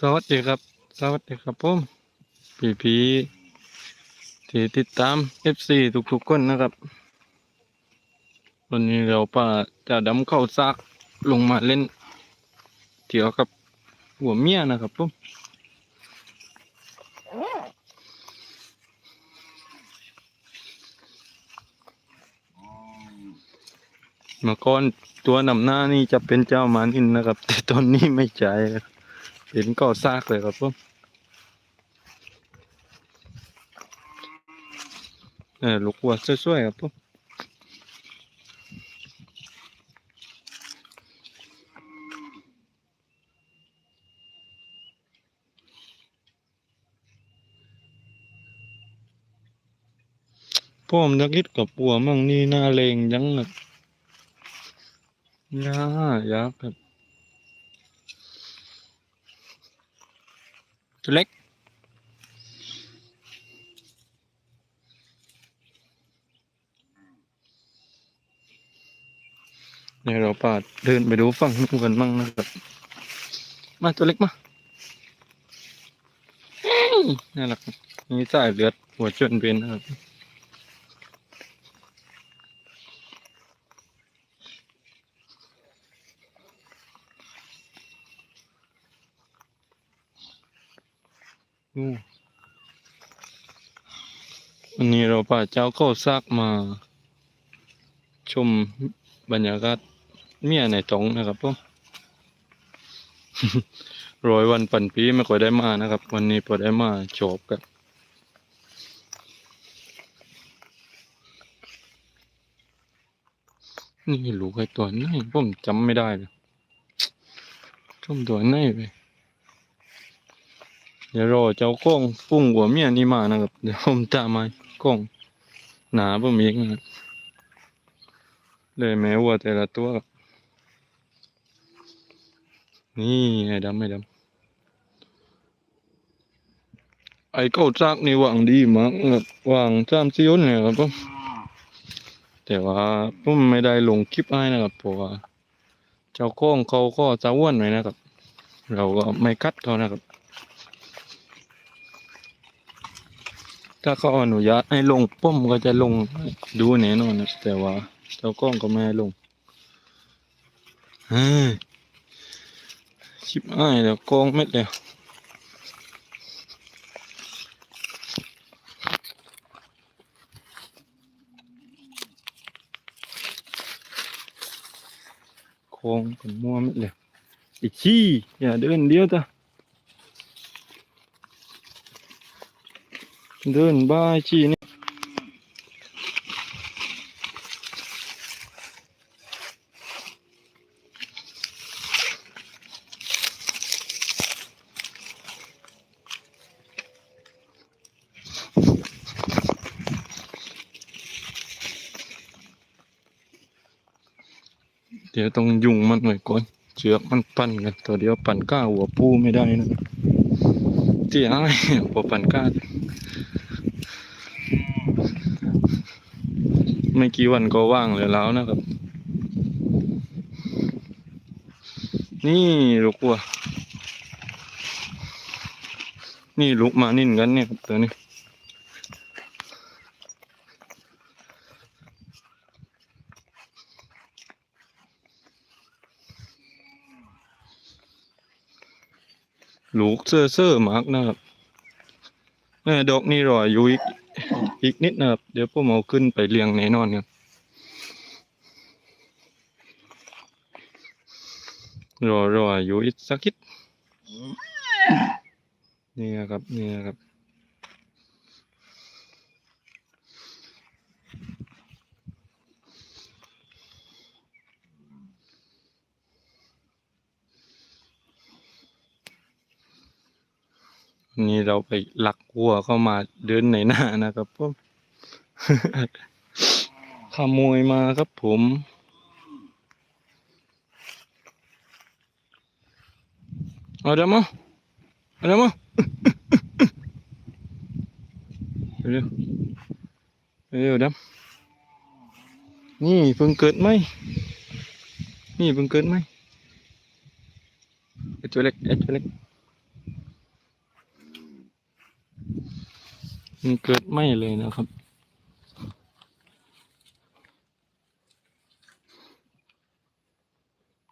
สวัสดีครับ สวัสดีครับผมพี่พีที่ติดตาม FC ทุกๆคนนะครับ วันนี้เราป้าจะดำเข้าซากลงมาเล่นเกี่ยวกับหัวเมียนะครับผมเมื่อก่อนตัวนำหน้านี่จะเป็นเจ้ามานินนะครับ แต่ตอนนี้ไม่ใช่ครับ เป็นก่อซากเลยครับผมเออลูกวัวสวยๆครับผมพ่อมนักคิดกับปัวมั่งนี่หน้าเลงยังแบบยายากครับ ตัวเล็ก เดี๋ยวเราปาดเดินไปดูฝั่งนู้นกันมั่งนะครับ มาตัวเล็กมาเฮ้ยน่ารักนี่สายเลือดหัวจนเป็นนะครับ วันนี้เราพาเจ้าเข้าซากมา ชมบรรยากาศเมียในตองนะครับผมร้อยวันปันปีไม่ค่อยได้มานะครับ วันนี้พอได้มาจบกันนี่ลูกไอ้ตัวไหนผมจำไม่ได้เลยชมตัวไหนไป เดี๋ยวรอเจ้ากล้องปุ้งหัวเมียนี่มานะครับ เดี๋ยวผมตามมากล้องหนาผมอีกนะครับเลยแม้วัวแต่ละตัวนี่ไอ้ดำไอ้ดำไอ้เก้าจากนี่หวังดีมากครับหวังจามซีอนเนี่ยครับผมแต่ว่าผมไม่ได้ลงคลิปให้นะครับเพราะว่าเจ้าก้องเขาก็จะอ้วนหน่อยนะครับ เราก็ไม่คัดเขานะครับ ถ้าเขาอนุญาตให้ลงป้มก็จะลงดูแน่นอนนะแต่ว่าเจ้ากล้องก็ไม่ให้ลงชิบหายแล้วกล้องเม็ดแล้วโค้งกันมั่วเม็ดแล้วอีกขี้อย่าเดินเดียวจ้ะ เดินบ้าชีนี่เดี๋ยวต้องยุ่งมันหน่อยก่อนเชือกมันปั่นกันตัวเดียวปั่นก้าหัวปูไม่ได้นะครับที่อ้ายพอปั่นก้า ไม่กี่วันก็ว่างเลยแล้วนะครับ นี่ลูกวัว นี่ลูกมานิ่นกันเนี่ยครับตัวนี้ลูกเซ่อเซ่อมากนะครับแม่ดอกนี่รออยู่อีก อีกนิดนะครับ เดี๋ยวผมเอาขึ้นไปเรียงแน่นอนครับรอรออยู่อีกสักคิดนี่ครับนี่ครับ วันนี้เราไปลักวัวเข้ามาเดินในหน้านะครับผมขโมยมาครับผมเอาเดี๋ยวมาเอาเดี๋ยวมาเร็วเร็วๆดำนี่เพิ่งเกิดไหมนี่เพิ่งเกิดไหมไอ้ตัวเล็กไอ้ตัวเล็ก มันเกิดไหม่เลยนะครับ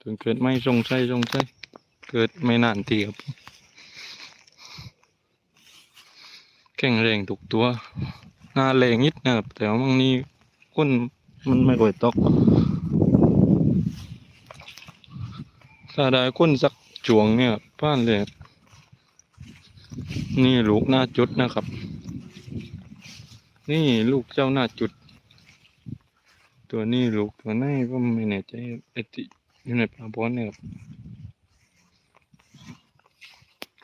ถึงเกิดไหม่ทรงใช่ทรงใช่เกิดไม่นานทีครับแข็งแรงทุกตัวหน้าแรงนิดนะครับ แต่ว่าบางนี้ก้นมันไม่ค่อยตกถ้าได้ก้นสักจวงเนี่ยป้านเลยครับนี่ลูกหน้าจุดนะครับ นี่ลูกเจ้าหน้าจุด ตัวนี้ลูกตัวไหนก็ไม่แน่ใจไอติอยู่ในปลาบอนเนี่ยครับ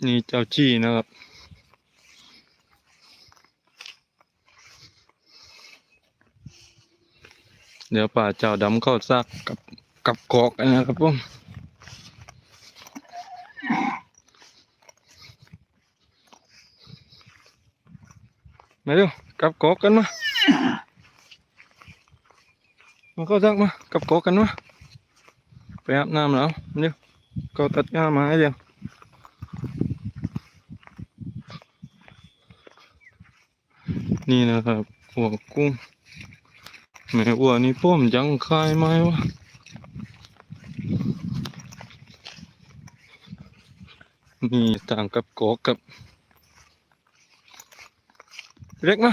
นี่เจ้าจี้นะครับเดี๋ยวป่าเจ้าดำเข้าซากกับกับกอกกันนะครับผมมาเร็ว กับกอกกันมามาเข้าซักมากับกอกกันมาไปอาบน้ำแล้วเร็วก็ตัดหญ้ามาให้เดียวนี่นะครับหัวกุ้งแม่วัวนี่ป้อมยังคายไหมวะนี่ต่างกับกอกกับเล็กมา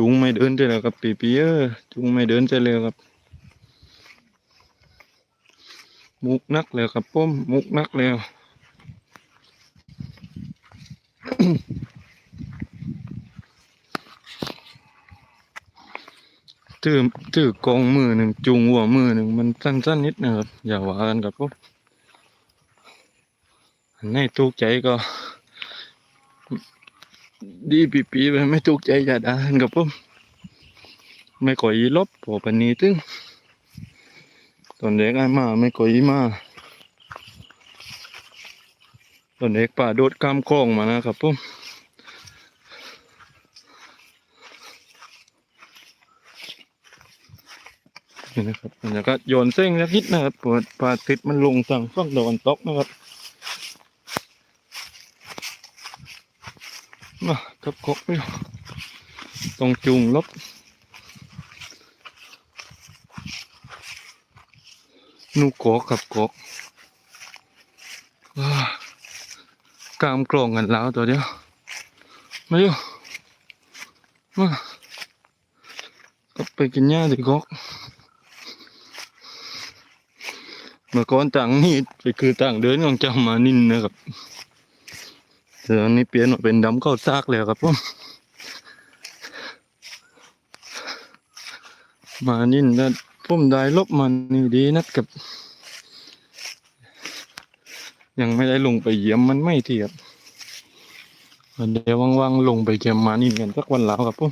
จุงไม่เดินได้แล้วครับปีปีเออจุงไม่เดินได้เลยครับ มุกนักแล้วครับป้มมุกนักแล้วถือถือกองมือหนึ่งจูงหัวมือหนึ่งมันสั้นๆนิดนะครับ อย่าหวากันครับผมอันไหนถูกใจก็ ดีปีปีๆไปไม่ถูกใจอย่าด่านครับผมไม่ก่อยลบพอปันนี้ตึงตอนเด็กไอ้มาไม่ก่อยมาตอนเด็กป่าโดดข้ามคลองมานะครับผมนี่นะครับแล้วก็โยนเส้นสักนิดนะครับปิดปลาติดมันลงทางฝั่งตะวันตกนะครับ มากับกบไปตรงจุงลบนูกอกกับกอกว้ากามกลองกันแล้วตัวเดียวมาเร็วมาก็ไปกินหญ้าดิกอกเมื่อก่อนต่างนี่ไปคือต่างเดินของเจ้ามานินนะครับ แต่ตอนนี้เปลี่ยนเป็นดำเข้าซากแล้วครับผมมานินแล้วผมได้ลบมันนี่ดีนัดกับ ยังไม่ได้ลงไปเยี่ยมมันไม่เทียบเดี๋ยวว่างๆลงไปเยี่ยมมานินกันสักวันแล้วครับผม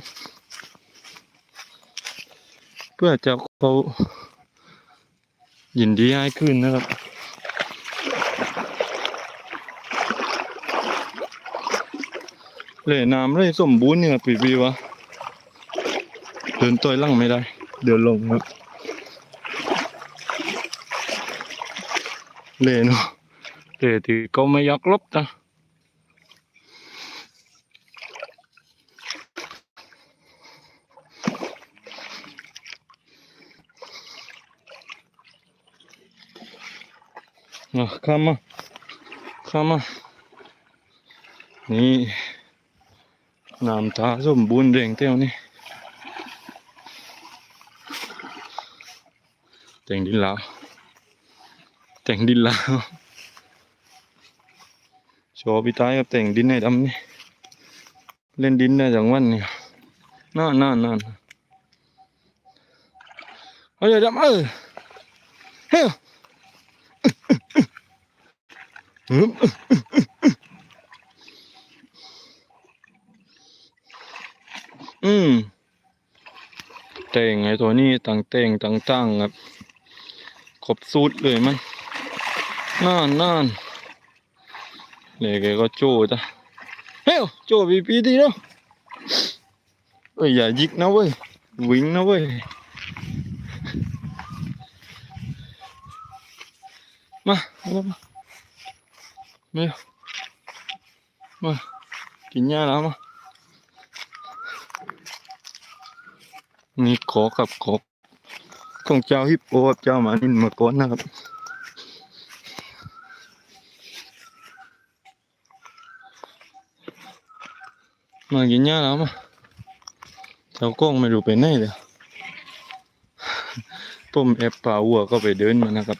เพื่อจะเขายินดีให้ขึ้นนะครับ เลยน้ำเลยสมบูรณ์เนี่ยปีปีวะเดินตัวล่างไม่ได้ เดินลงครับเลยเนาะเลยที่ก็ไม่ยากลบนะอะข้ามมาข้ามมานี่ น้ำตาสมบูรณ์เร่งเท่านี้แต่งดินแลาวแต่งดินแลาวโชว์พี่ตายกับแต่งดินให้ดำนี่เล่นดินได้จังวันนี่น่านน่านน่านเฮ้ยดำเออเฮ้ย ฮึบ แต่งไอ้ตัวนี้ต่างแต่งต่างตั้งครับครบสูตรเลยมันน่านน่านเลยแกก็โจ้จ้ะเฮ้ยโจ้ปีปีดีเนาะเอ้ยอย่ายิกนะเว้ยวิ่งนะเว้ยมามามามามากินหญ้าแล้วมา นี่ขอกับขอของเจ้าฮิปโปกับเจ้าหมานินมาก่อนนะครับ มากินหญ้าแล้วมาเจ้ากล้องไม่รู้ไปไหนเลยผมแอบป่าวัวก็ไปเดินมานะครับ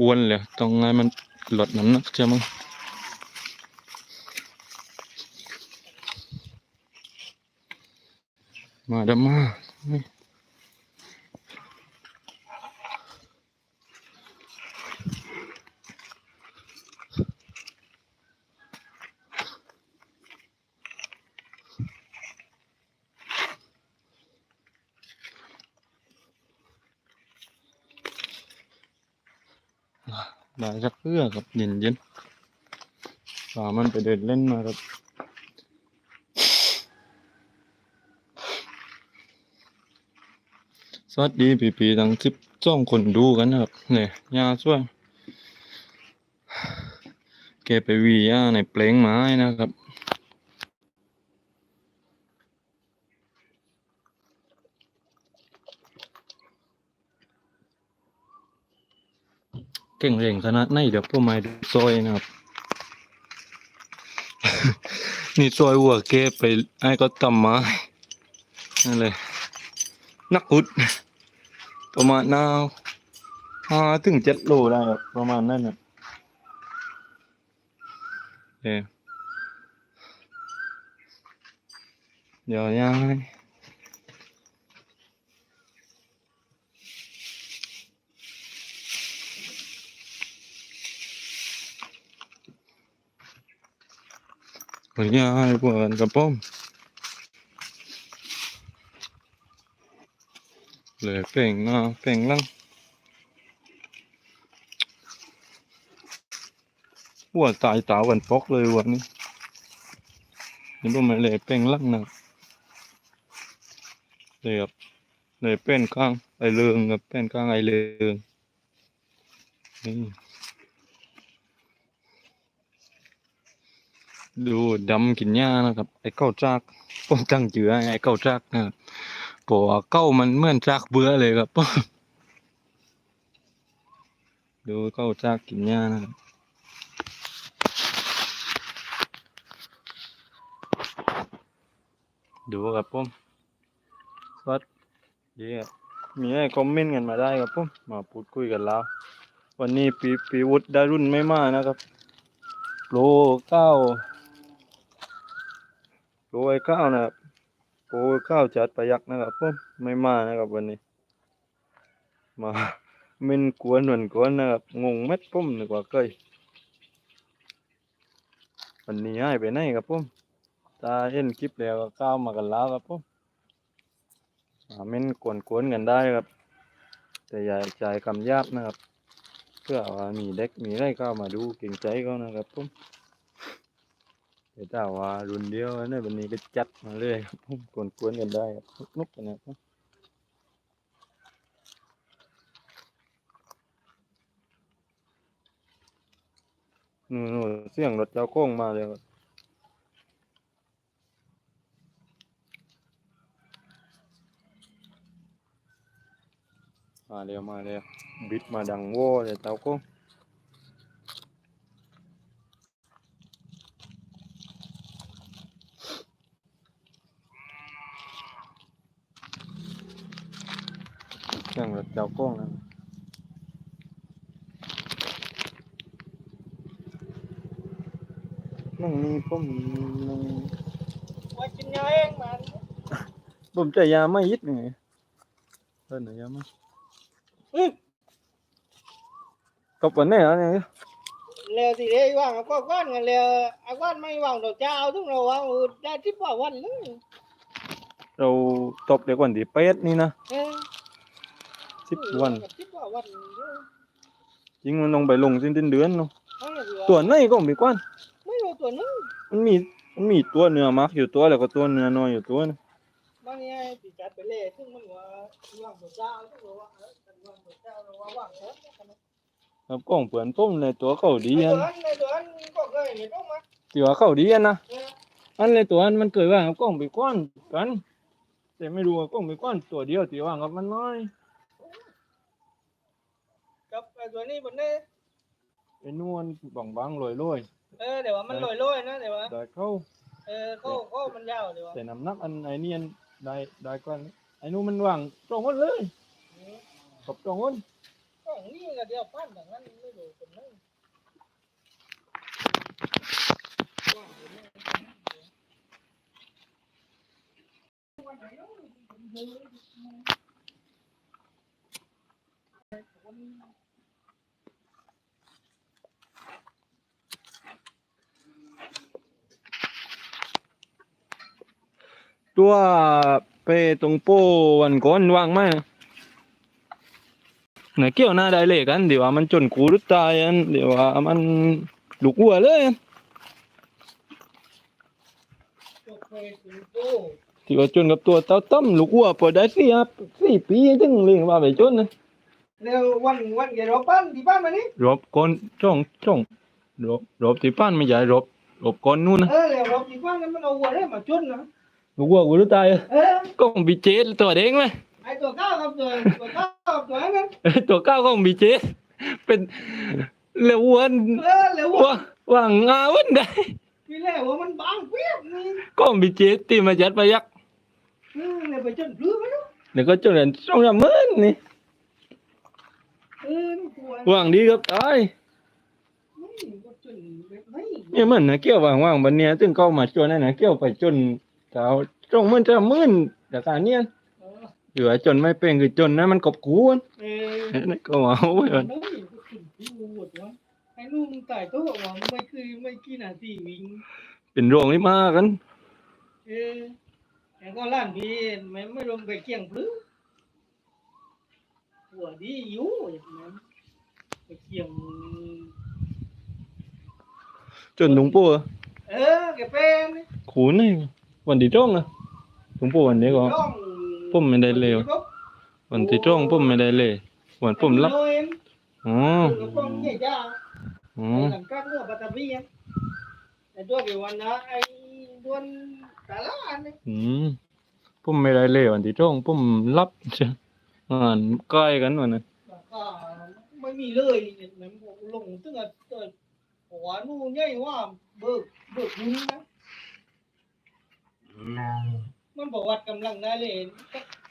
อ้วนเลยต้องไงมันหลดน้ำหนักใช่มั้ง มาดมาได้สักเพื่อครับเย็นเย็นๆพามันไปเดินเล่นมาครับ สวัสดีปีปีทั้งสิบสองคนดูกันนะครับเนี่ยยาช่วยแกไปวียาในเปลงไม้นะครับ เก่งเร่งขนาดไหนเดี๋ยวพวกไม้ดูซอยนะครับ นี่ซอยวัวแกไปไอ้ก็ตำไม้นั่นเลย นักอุด ประมาณน่าห้าถึงเจ็ดโลได้ครับประมาณนั้นนะเออเดี๋ยวยังไงเดี๋ยวยังไงพวกกันกับผม เลยเป่งหน้าเป่งลังหัวตายตาวันฟอกเลยวันนี้นี่พวกมันเลยเป่งลังนะเลยครับเลยเป็นข้างไอเลืองกับเป็นข้างไอเลืองนี่ดูดำกินหญ้านะครับ ไอเก้าจากผมตั้งชื่อให้ไอเก้าจากนะครับ เพราะว่าเก้ามันเหมือนจากเบื่อเลยครับ ดูเก้าจากกินหญ้านะครับดูครับผมสวัสดีครับมีให้คอมเมนต์กันมาได้ครับผมมาพูดคุยกันแล้ว วันนี้ปีปีวุฒิได้รุ่นไม่มากนะครับโปรเก้าโปรไอ้เก้านะครับ อ้ยข้าวจัดประยักนะครับผมไม่มานะครับวันนี้ มาเมนกวนหมือนกวนนะครับงงเม็ดผมนึกว่าเคยวันนี้ให้ไปไหนครับผมตาเห็นคลิปแล้วก็ก้าวมากันแล้วครับผมมาเมนกวนกวนกันได้ครับ แต่อย่าใจคำยาบนะครับ เพื่อว่ามีเด็กมีอะไรเข้ามาดูเก่งใจเขานะครับผม เดี๋ยวถ้าว่ารุ่นเดียวเนี่ยวันนี้ก็จัดมาเลยครับผมกวนๆกันได้ครับนุกๆกันนะครับนู่นๆเสียงรถเจ้าโค้งมาเลยครับมาเร็วมาเร็วบิดมาดังโว้เลยเจ้าโค้ง เค รื่องรถเจ้าโก้งนะนั่งนี่ผมนั่งว่ากินยาเองมันผมจะยาไม่ยิดไงเออหน่อยยาไม่กับวันนี้อะไรเนี่ยนแล้วสิได้ว่างก็ก้อนกันแล้วอาก้อนไม่ว่างดอกเจ้าทุกเราว่าได้ที่ป่าวันเลยเราตบเด็กวันที่เป็ดนี่นะเออ สิบวันที่ป่าวันจริงมันต้องไปลงสิ้นเดือนเนาะตัตัวไหนก็ไม่กวนไม่รู้ตัวนึงมันมีมันมีตัวเนื้อมักอยู่ตัวแล้วก็ตัวเนื้อน้อยอยู่ตัวนะบางอย่างปีจัดไปเลยซึ่งมันว่าว่างดอกเจ้าทุกเราว่าเออว่างดอกเจ้าเราว่าว่างเถอะครับกล้องเปลือนต้มในตัวเขาดีอันในตัวนั้นก็เคยเห็นต้องมาที่ว่าเขาดีอันนะอันเลยตัวอันมันเกิดว่ากับกล้องไปกวนกันแต่ไม่รู้ว่ากล้องไปกวนตัวเดียวที่ว่างกับมันน้อย กับไอ้ตัวนี้บนนี้เป็นนวลบางบางๆลอยลอยเออเดี๋ยวว่ามันลอยๆนะเดี๋ยวว่าๆได้เข้า เออเขาเขามันยาวเดี๋ยวว่าแต่น้ำหนักอันไอ้นี่อันได้ได้กว่าไอ้นู้นมันว่างตรงหมดเลยขอบตรงหมดก็นี่ก็เดียวปั้นอย่างนั้นไม่รู้คนนึง ตัวไปตรงโป้วันก่อนว่างไหมไหนเกี่ยวหน้าได้เลยกันเดี๋ยวว่ามันจนกูรุดตายอันเดี๋ยวว่ามันลูกวัวเลยก็เคยถึงตู้ที่ว่าจนกับตัวเต้าต้มลูกวัวพอได้สี่ครับสี่ปีถึงเลี้ยงว่าไปจนนะแล้ววันวันเดี๋ยวเราปั้นที่บ้านมานี่รบก้นช่องช่องรบรบที่ป้านไม่ใหญ่รบรบก้อนนู่นนะเออแล้วเราที่บ้านนั้นมันเอาวัวได้มาจุนนะ ลูกวัวกูรุดตายเออก็ของบีเจตัวเด้งไหมไอ้ตัวก้าวกับตัวตัวก้าวกับตัวนั้นตัวเก้าของบีเจเป็นเลววันเออแล้ววัวว่าว่างงาวันได้ที่แรกว่ามันบางเปียกนี่ก็ของบีเจตีมาจัดไปยักเออเนี่ยไปจนพลื้ไม่รู้เดี๋ยวก็จนเหลือสองสามหมื่นนี่เออนี่ตัวว่างดีครับตายไม่ก็จนแบบไม่ เนี่ยมันนะเกี่ยวว่างว่างบันเนี้ยถึงเข้ามาจนนั่นนะเกี่ยวไปจน เจ้าสองหมื่นสามหมื่นแต่การเนี้ยเออเหลือจนไม่เป็นคือจนนะมันกบกูนเออนั่นก็เอาไว้ก่อนไม่ก็ถึงที่วัวตัวไอ้ลูกตายตัวว่าไม่คือไม่กี่นาทีวิ่งเป็นโรคนี่มากันเออแต่ก็ล้านพี่ไม่ไม่รวมไปเกี่ยงพลื้หัวดีอยู่อย่างนั้นไปเกี่ยงจนหลวงปู่เออแกเป็นขูนนี่ วันที่จ้องนะหลวงปู่วันนี้ก็ผมไม่ได้เลววันที่จ้องผมไม่ได้เลยวันผมรับอ๋ออ๋อหลังการเมื่อปัตตานีไอ้ตัวเกี่ยววันนะไอ้ดวนตาลานเนี่ยอืมผมไม่ได้เลยวันที่จ้องผมรับอ่านใกล้กันวันนั้นไม่มีเลยเนี่ยมันลงตึ้งอะตัวหัวนู่นใหญ่ว่าเบิกเบิกนู้นนะ มันบอกวัดกำลังได้เลย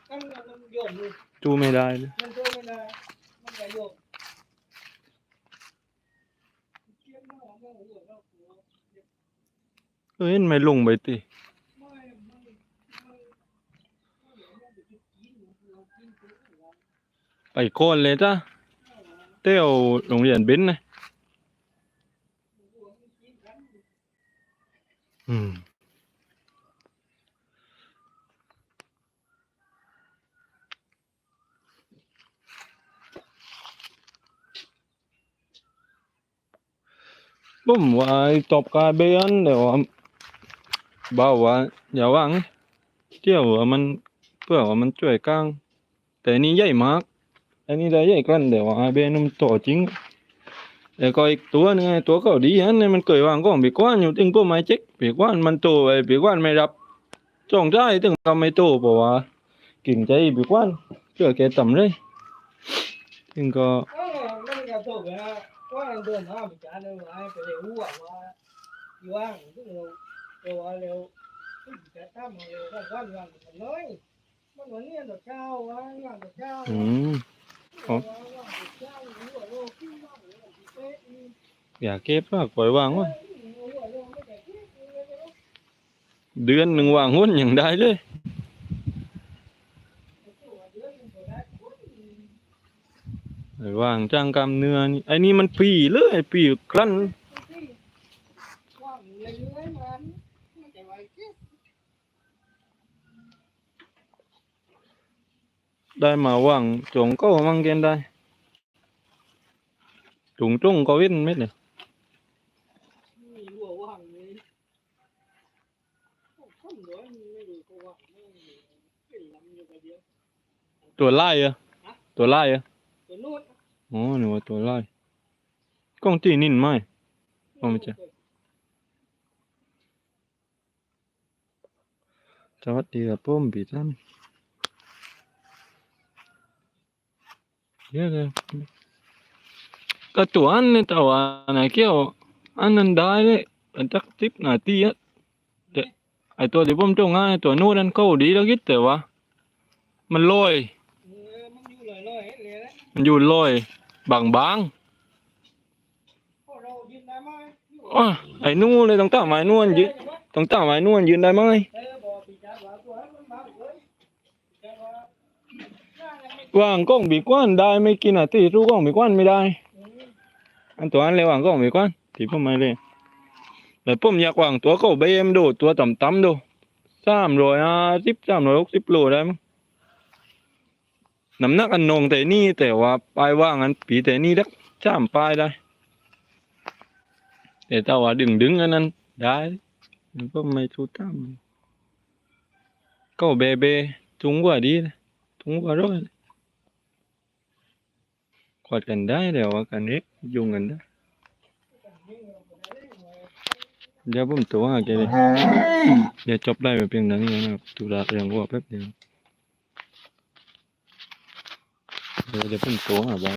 กันมันโยมเลยจูไม่ได้เลยมันโยมไม่ได้มันก็โยมเกี่ยวน้องน้องหัวน้องหัวเอ้ยไม่ลงไปติไม่ไม่ไม่ไม่ไม่ไปกินเรากินตัวเราไปโคนเลยจ้ะเต้วโรงเรียนเบนนะอืมผมว่าไอ้ตบกาเบียนเดี๋ยวว่าบ่าวว่าอย่าวางเที่ยวว่ามัน เพื่อว่ามันช่วยกลางแต่นี่ใหญ่มากอันนี้ได้ใหญ่กันเดี๋ยวว่าเบนมันโตจริงแล้วก็อีกตัวหนึงไอ้ตัวเก่าดีอันนี้มันเคยวางกล้องปีกว้านอยู่ถึงก็ไม่เช็คปีกว้านมันโตไอ้ปีกว้านไม่รับจ้องได้ถึงทำไม่โตเพราะว่ากิ่งใจปีกว้านเชื่อแกต่ำเลยถึงก็ ว่าเดินห้ามจาเลยว่าไปเร็วว่าว่าอยู่ว่างเราเร็วเร็วจะทำเร็วก็วันวันมันน้อยมันวันนี้ดอกเช้าว่างว่างดอกเช้าอืมว่างว่างดอกเช้าหัวโลขึ้นว่างหัวเป๊ะอย่าเก็บมากปล่อยวางว้หัวโลไม่ได้คิดเดือนหนึ่งวางหุ้นอย่างได้เลย ไอ้ว่างจ้างกล้ามเนื้อนี่ไอ้นี่มันปีเลยปีกลั้นได้มาว่างจงก็มั่งเกนได้ถุงจุงก็วิ่นไม่เนี่ยมีหัวว่างเลยข้ามร้อยไม่รู้ก็ว่างไม่เนี่ยตัวไล่อะตัวไล่อะตัวนู้น อ๋อหนูว่าตัวไล่กล้องตีนินไหมว่ามันจะสวัสดีครับผมปีตันเยอะเลยก็ตัวอันนี่แต่ว่าไหนเกี่ยวอันนั้นได้เลยเป็นจักสิบนาทีอะแต่ไอตัวที่ผมจ้องให้ตัวนู้นนั้นเข้าดีแล้วคิดแต่ว่ามันลอยเออมันอยู่ลอย บางบางอไอ้นู่นเลยต้องตามไม้นวลยืนต้องตามไม้นวลยืนได้ไหมว่างเลยแต่ว่างยังไม่ว่างกล้องบีกว้านได้ไม่กินนาทีรู้กล้องบีกว้านไม่ได้ อันตัวอันเลยวางก็ไม่กวนที่ผมไม่เลยแต่ผมอยากวางตัวก็เบมดูตัวต่ำต่ำๆดูสามร้อยห้าสิบสามร้อยหกสิบโลได้มั้ง น้ำหนักอันนงแต่นี่แต่ว่าปลายว่างอันปีแต่นี่ดักสามปลายได้ แต่ถ้าว่าดึงดึงๆอันนั้นได้มันก็ไม่ทุตั้มก็เบเบถุงกว่าดีนะถุงกว่าร้อยกอดกันได้แต่ว่ากันเล็กยุงกันได้เดี๋ยวผมตัวหาแกเลยเดี๋ยวจบได้แบบเพียงเท่านี้นะครับตุลาเรียงว่าแป๊บเดียว เดี๋ยวเดี๋ยวผมตัวหาบ้าง